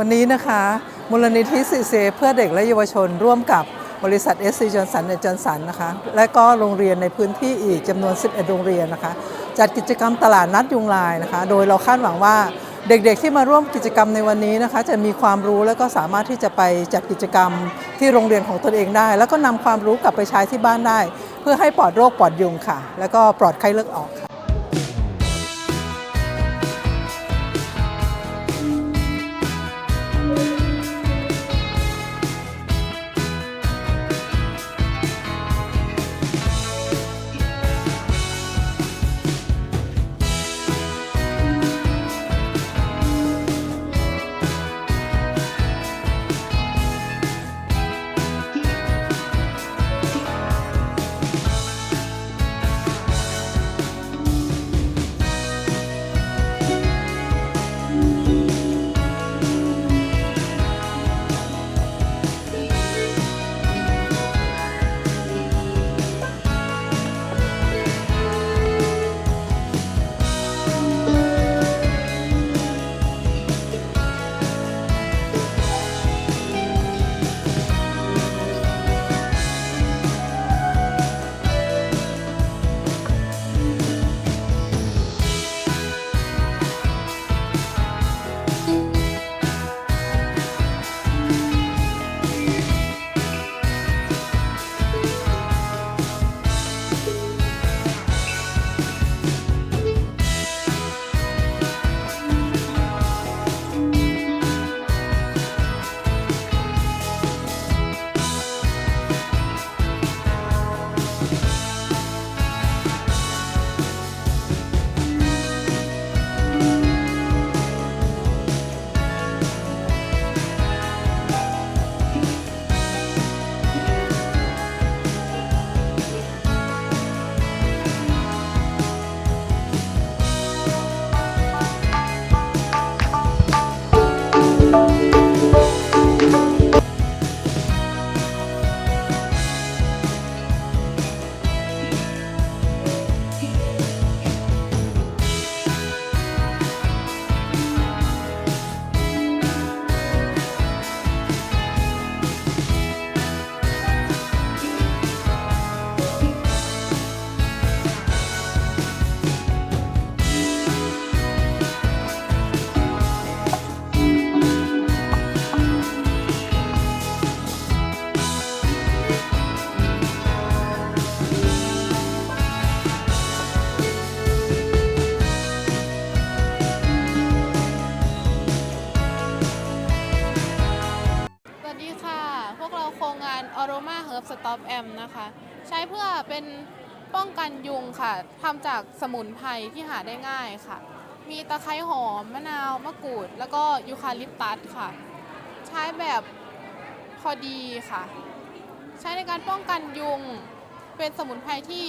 วันนี้นะคะ มูลนิธิสิเซเพื่อเด็กและเยาวชนร่วมกับบริษัท SC Johnson Johnson นะคะ และก็โรงเรียนในพื้นที่อีกจำนวน 11 โรงเรียนนะคะ จัดกิจกรรมตลาดนัดยุงลายนะคะ โดยเราคาดหวังว่าเด็กๆที่มาร่วมกิจกรรมในวันนี้นะคะ จะมีความรู้และก็สามารถที่จะไปจัดกิจกรรมที่โรงเรียนของตนเองได้ แล้วก็นำความรู้กลับไปใช้ที่บ้านได้ เพื่อให้ปลอดโรคปลอดยุงค่ะ แล้วก็ปลอดไข้เลือดออกค่ะ งาน Aroma Herb Stop Am นะคะ ใช้เพื่อเป็นป้องกันยุงค่ะทำจากสมุนไพรที่หาได้ง่ายค่ะ มีตะไคร้หอม มะนาว มะกรูด แล้วก็ยูคาลิปตัสค่ะ ใช้แบบพอดีค่ะ ใช้ในการป้องกันยุง เป็นสมุนไพรที่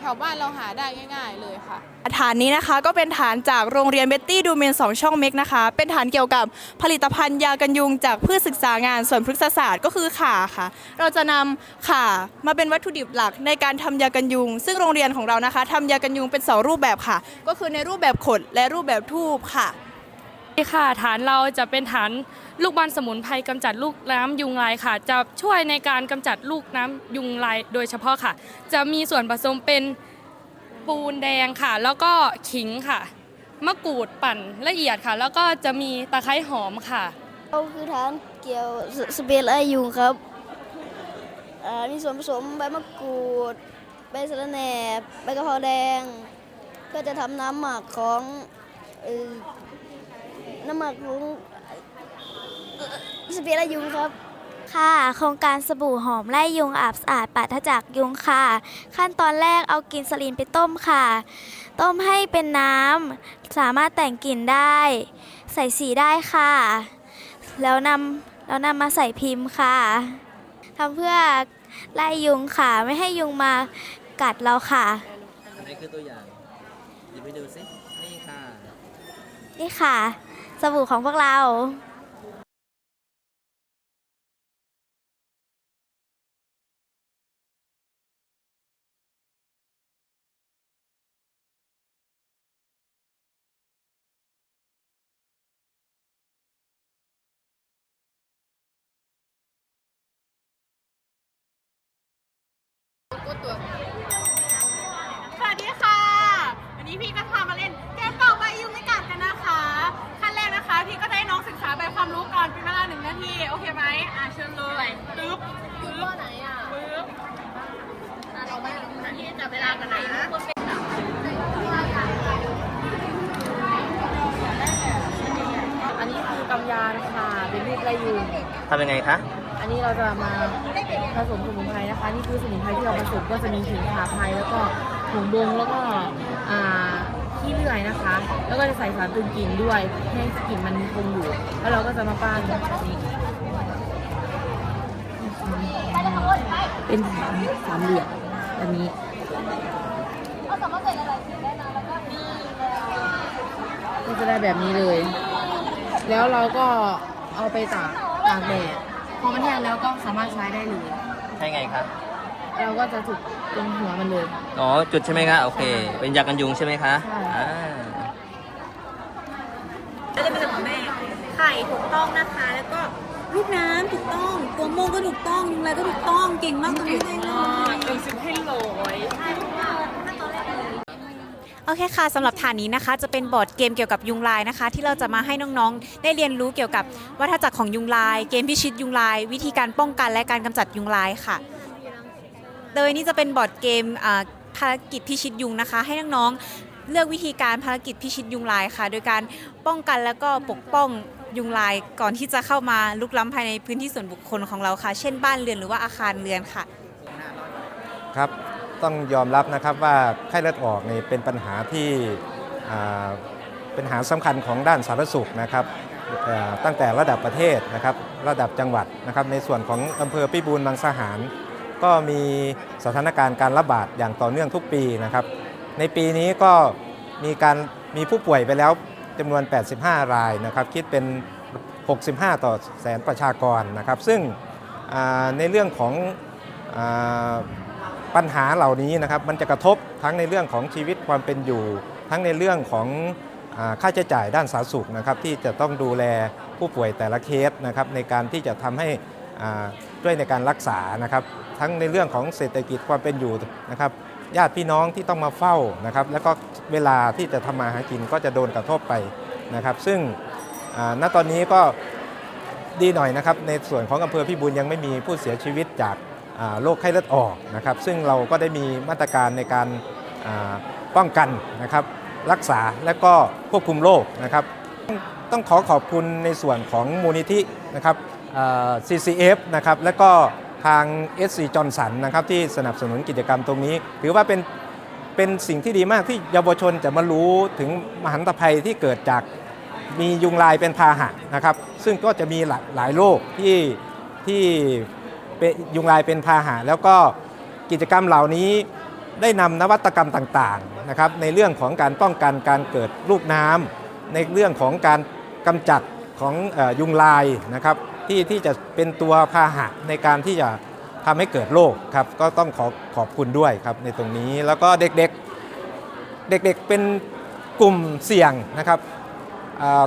แถวบ้านเราหาได้ง่าย ๆ เลยค่ะ ฐานนี้นะคะก็เป็นฐานจากโรงเรียนเบตตี้ดูเมน2ช่องเมกนะคะ เป็นฐานเกี่ยวกับผลิตภัณฑ์ยากันยุงจากพืชศึกษางานส่วนพฤกษศาสตร์ก็คือข่าค่ะ เราจะนำข่ามาเป็นวัตถุดิบหลักในการทำยากันยุง ซึ่งโรงเรียนของเรานะคะทำยากันยุงเป็นสองรูปแบบค่ะ ก็คือในรูปแบบขดและรูปแบบทูบค่ะ นี่ค่ะฐานเราจะเป็นฐานลูกบอลสมุนไพรกำจัดลูกน้ำยุงลายค่ะ จะช่วยในการกำจัดลูกน้ำยุงลายโดยเฉพาะค่ะ จะมีส่วนผสมเป็นปูนแดงค่ะ แล้วก็ขิงค่ะ มะกรูดปั่นละเอียดค่ะ แล้วก็จะมีตะไคร้หอมค่ะเราคือฐานเกี่ยวสสเปรย์ไล่ยุงครับอ่ามีส่วนผสมใบมะกรูดใบสะระแหน่ใบกะเพราแดงเพื่อจะทำน้ำหมักของ น้ำหมักของเอ่อสเปรย์ไล่ยุงครับ ค่ะ โครงการสบู่หอมไล่ยุงอาบสะอาดปราศจากยุงค่ะ ขั้นตอนแรกเอากลินสลีนไปต้มค่ะ ต้มให้เป็นน้ำ สามารถแต่งกลิ่นได้ ใส่สีได้ค่ะ แล้วนำแล้วนำมาใส่พิมพ์ค่ะทำเพื่อไล่ยุงค่ะ ไม่ให้ยุงมากัดเราค่ะ อันนี้คือตัวอย่างหยิบไปดูสินี่ค่ะ นี่ค่ะ สบู่ของพวกเราสวัสดีค่ะ วันนี้พี่ก็ อเคไหมอะเชิญเลยปึ๊บปึ๊บไหนอะปึ๊บอะเราไปหนึ่งนาทีจับเวลากันนะอันนี้คือกำยานค่ะเป็นรูปไรยุงทำยังไงคะ อันนี้เราจะมาผสมสมุนไพรนะคะ นี่คือสมุนไพรที่เราผสมก็จะมีขิงขาไพรแล้วก็ผงบงแล้วก็อ่าขี้เลื่อยนะคะ แล้วก็จะใส่สารตึงกลิ่นด้วยให้กลิ่นมันคงอยู่ แล้วเราก็จะมาปั้นแบบนี้ เป็นฐานสามเหลี่ยมแบบนี้ก็จะได้แบบนี้เลย แล้วเราก็เอาไปตากตากแดดพอมันแห้งแล้วก็สามารถใช้ได้เลย ใช่ไงคะเราก็จะถูกตรงหัวมันเลย อ๋อ จุดใช่ไหมคะ โอเค เป็นยากันยุงใช่ไหมคะใช่อ่าก็จะเป็นของแม่ ไข่ถูกต้องนะคะ แล้วก็ ลูกน้ำถูกต้อง ตัวโมงก็ถูกต้องยุงลายก็ถูกต้อง เก่งมากตรงนี้เลยเป็นสิบให้โหลยโอเคค่ะสำหรับฐานนี้นะคะ จะเป็นบอร์ดเกมเกี่ยวกับยุงลายนะคะ ที่เราจะมาให้น้องๆ ได้เรียนรู้เกี่ยวกับวัฏจักรของยุงลาย เกมพิชิตยุงลาย วิธีการป้องกันและการกำจัดยุงลายค่ะ โดยนี้จะเป็นบอร์ดเกมอ่าภารกิจพิชิตยุงนะคะ ให้น้องๆเลือกวิธีการภารกิจพิชิตยุงลายค่ะ โดยการป้องกันแล้วก็ปกป้อง ยุงลายก่อนที่จะเข้ามาลุกล้ำภายในพื้นที่ส่วนบุคคลของเราค่ะ เช่นบ้านเรือนหรือว่าอาคารเรือนค่ะ ครับต้องยอมรับนะครับว่าไข้เลือดออกนี่เป็นปัญหาที่เป็นปัญหาสำคัญของด้านสาธารณสุขนะครับตั้งแต่ระดับประเทศนะครับระดับจังหวัดนะครับในส่วนของอำเภอพิบูลมังสาหาร ก็มีสถานการณ์การระบาดอย่างต่อเนื่องทุกปีนะครับในปีนี้ก็มีการมีผู้ป่วยไปแล้ว จำนวน 85 รายนะครับคิดเป็น 65 ต่อแสนประชากรนะครับซึ่งในเรื่องของอปัญหาเหล่านี้นะครับมันจะกระทบทั้งในเรื่องของชีวิตความเป็นอยู่ ทั้งในเรื่องของค่าใช้จ่ายด้านสาธารณสุขนะครับที่จะต้องดูแลผู้ป่วยแต่ละเคสนะครับในการที่จะทำให้ช่วยในการรักษานะครับทั้งในเรื่องของเศรษฐกิจความเป็นอยู่นะครับ ญาติพี่น้องที่ต้องมาเฝ้านะครับ แล้วก็เวลาที่จะทำมาหากินก็จะโดนกระทบไปนะครับ ซึ่งณตอนนี้ก็ดีหน่อยนะครับ ในส่วนของอำเภอพิบูลยังไม่มีผู้เสียชีวิตจากาโรคไข้เลือดออกนะครับ ซึ่งเราก็ได้มีมาตรการในการาป้องกันนะครับ รักษาและก็ควบคุมโรคนะครับ ต้องขอขอบคุณในส่วนของมูลนิธินะครับ CCF นะครับและก็ ทาง SC จอห์นสันนะครับที่สนับสนุนกิจกรรมตรงนี้ ถือว่าเป็นเป็นสิ่งที่ดีมากที่เยาวชนจะมารู้ถึงมหันตภัยที่เกิดจากมียุงลายเป็นพาหะนะครับ ซึ่งก็จะมีหลายลายโรคที่ที่ยุงลายเป็นพาหะ แล้วก็กิจกรรมเหล่านี้ได้นำนวัตกรรมต่างๆนะครับในเรื่องของการป้องกันการเกิดลูกน้ำในเรื่องของการกำจัดของอยุงลายนะครับ ที่ที่จะเป็นตัวพาหะในการที่จะทำให้เกิดโรคครับก็ต้องขอขอบคุณด้วยครับในตรงนี้แล้วก็เด็กๆเด็กๆเป็นกลุ่มเสี่ยงนะครับ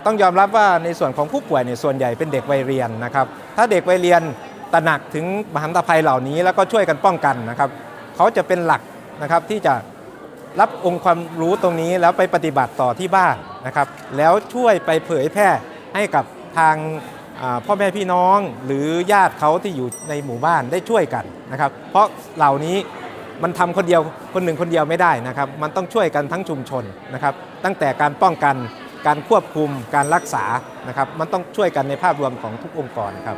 ต้องยอมรับว่าในส่วนของผู้ป่วยเนี่ยส่วนใหญ่เป็นเด็กวัยเรียนนะครับ ถ้าเด็กวัยเรียนตระหนักถึงมหันตภัยเหล่านี้แล้วก็ช่วยกันป้องกันนะครับเขาจะเป็นหลักนะครับที่จะรับองค์ความรู้ตรงนี้แล้วไปปฏิบัติต่อที่บ้านนะครับ แล้วช่วยไปเผยแพร่ให้กับทาง พ่อแม่พี่น้องหรือญาติเขาที่อยู่ในหมู่บ้านได้ช่วยกันนะครับ เพราะเหล่านี้มันทำคนเดียวคนหนึ่งคนเดียวไม่ได้นะครับ มันต้องช่วยกันทั้งชุมชนนะครับ ตั้งแต่การป้องกันการควบคุมการรักษานะครับ มันต้องช่วยกันในภาพรวมของทุกองค์กรครับ